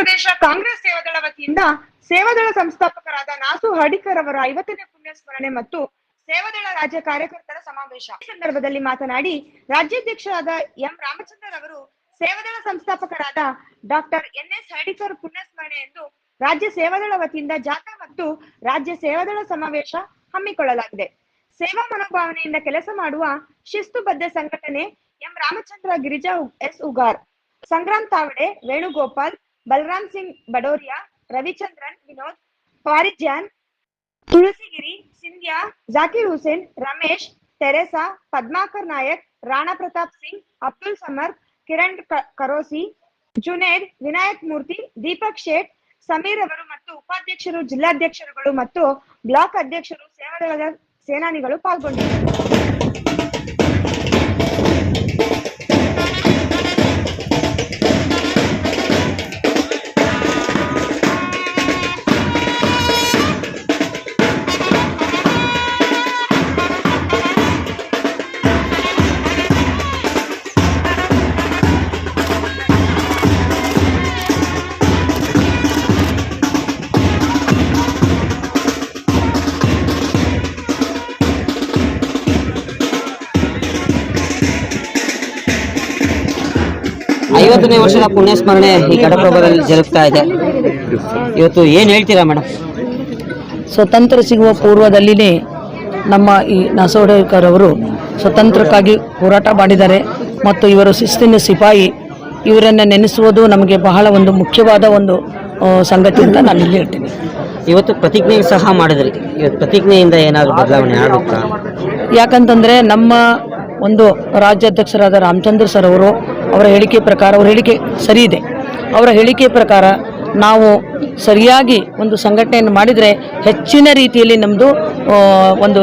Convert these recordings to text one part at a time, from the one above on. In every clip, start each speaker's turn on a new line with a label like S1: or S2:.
S1: ಪ್ರದೇಶ ಕಾಂಗ್ರೆಸ್ ಸೇವಾದಳ ವತಿಯಿಂದ ಸೇವಾದಳ ಸಂಸ್ಥಾಪಕರಾದ ನಾಸು ಹಡಿಕರ್ ಅವರ ಐವತ್ತನೇ ಪುಣ್ಯಸ್ಮರಣೆ ಮತ್ತು ಸೇವಾದಳ ರಾಜ್ಯ ಕಾರ್ಯಕರ್ತರ ಸಮಾವೇಶ. ಈ ಸಂದರ್ಭದಲ್ಲಿ ಮಾತನಾಡಿ, ರಾಜ್ಯಾಧ್ಯಕ್ಷರಾದ ಎಂ ರಾಮಚಂದ್ರ ಅವರು ಸೇವಾದಳ ಸಂಸ್ಥಾಪಕರಾದ ಡಾಕ್ಟರ್ ಎನ್ ಎಸ್ ಹಡಿಕರ್ ಪುಣ್ಯ ಸ್ಮರಣೆ ಎಂದು ರಾಜ್ಯ ಸೇವಾದಳ ವತಿಯಿಂದ ಜಾಥಾ ಮತ್ತು ರಾಜ್ಯ ಸೇವಾದಳ ಸಮಾವೇಶ ಹಮ್ಮಿಕೊಳ್ಳಲಾಗಿದೆ. ಸೇವಾ ಮನೋಭಾವನೆಯಿಂದ ಕೆಲಸ ಮಾಡುವ ಶಿಸ್ತುಬದ್ಧ ಸಂಘಟನೆ M Ramachandra Girija S Ugar, Sangram Tawde, Venugopal Balaram Singh, Badoria, Ravichandran, Vinod Parijan Tulasigiri, Sindhya, Zakir Hussain, Ramesh, Teresa, Padmakar Nayak, Rana Pratap Singh, Abdul Samar, Kiran Karosi, Junaid, Vinayak Murthy, Deepak Shet, Sameer ಅವರು ಮತ್ತು ಉಪಾಧ್ಯಕ್ಷರು, ಜಿಲ್ಲಾಧ್ಯಕ್ಷರುಗಳು ಮತ್ತು block ಅಧ್ಯಕ್ಷರು, ಸೇವಾದಳದ ಸೇನಾನಿಗಳು ಪಾಲ್ಗೊಂಡಿದ್ದರು.
S2: ಐವತ್ತನೇ ವರ್ಷದ ಪುಣ್ಯಸ್ಮರಣೆ ಈ ಘಟಪ್ರಭಾದಲ್ಲಿ ಜರುಗ್ತಾ ಇದೆ. ಇವತ್ತು ಏನ್ ಹೇಳ್ತೀರಾ ಮೇಡಮ್
S3: ಸ್ವತಂತ್ರ ಸಿಗುವ ಪೂರ್ವದಲ್ಲಿನೇ ನಮ್ಮ ಈ ನಾಸೋಡೇಕರ್ ಅವರು ಸ್ವತಂತ್ರಕ್ಕಾಗಿ ಹೋರಾಟ ಮಾಡಿದ್ದಾರೆ. ಮತ್ತು ಇವರು ಶಿಸ್ತಿನ ಸಿಪಾಯಿ. ಇವರನ್ನು ನೆನೆಸುವುದು ನಮಗೆ ಬಹಳ ಒಂದು ಮುಖ್ಯವಾದ ಒಂದು ಸಂಗತಿ ಅಂತ ನಾನು ಇಲ್ಲಿ ಹೇಳ್ತೀನಿ.
S2: ಇವತ್ತು ಪ್ರತಿಜ್ಞೆ ಸಹ ಮಾಡಿದ್ರಿ. ಇವತ್ತು ಪ್ರತಿಜ್ಞೆಯಿಂದ ಏನಾದರೂ ಬದಲಾವಣೆ ಆಗುತ್ತಾ?
S3: ಯಾಕಂತಂದರೆ ನಮ್ಮ ಒಂದು ರಾಜ್ಯಾಧ್ಯಕ್ಷರಾದ ರಾಮಚಂದ್ರ ಸರ್ ಅವರು ಅವರ ಹೇಳಿಕೆ ಪ್ರಕಾರ ಅವರ ಹೇಳಿಕೆ ಸರಿ ಇದೆ. ಅವರ ಹೇಳಿಕೆ ಪ್ರಕಾರ ನಾವು ಸರಿಯಾಗಿ ಒಂದು ಸಂಘಟನೆಯನ್ನು ಮಾಡಿದರೆ ಹೆಚ್ಚಿನ ರೀತಿಯಲ್ಲಿ ನಮ್ಮದು ಒಂದು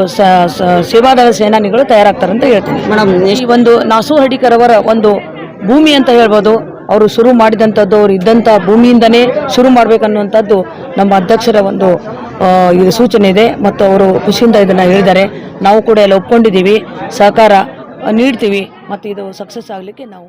S3: ಸೇವಾದಳ ಸೇನಾನಿಗಳು ತಯಾರಾಗ್ತಾರೆ ಅಂತ ಹೇಳ್ತೀನಿ.
S2: ಮೇಡಮ್
S3: ಈ ಒಂದು ನಾಸು ಹಡಿಕರ್ ಅವರ ಒಂದು ಭೂಮಿ ಅಂತ ಹೇಳ್ಬೋದು ಅವರು ಶುರು ಮಾಡಿದಂಥದ್ದು ಅವರು ಇದ್ದಂಥ ಭೂಮಿಯಿಂದನೇ ಶುರು ಮಾಡಬೇಕನ್ನುವಂಥದ್ದು ನಮ್ಮ ಅಧ್ಯಕ್ಷರ ಒಂದು ಇದು ಸೂಚನೆ ಇದೆ. ಮತ್ತು ಅವರು ಖುಷಿಯಿಂದ ಇದನ್ನು ಹೇಳಿದ್ದಾರೆ. ನಾವು ಕೂಡ ಎಲ್ಲ ಒಪ್ಕೊಂಡಿದ್ದೀವಿ. ಸಹಕಾರ ನೀಡ್ತೀವಿ. ಮತ್ತು ಇದು ಸಕ್ಸಸ್ ಆಗಲಿಕ್ಕೆ ನಾವು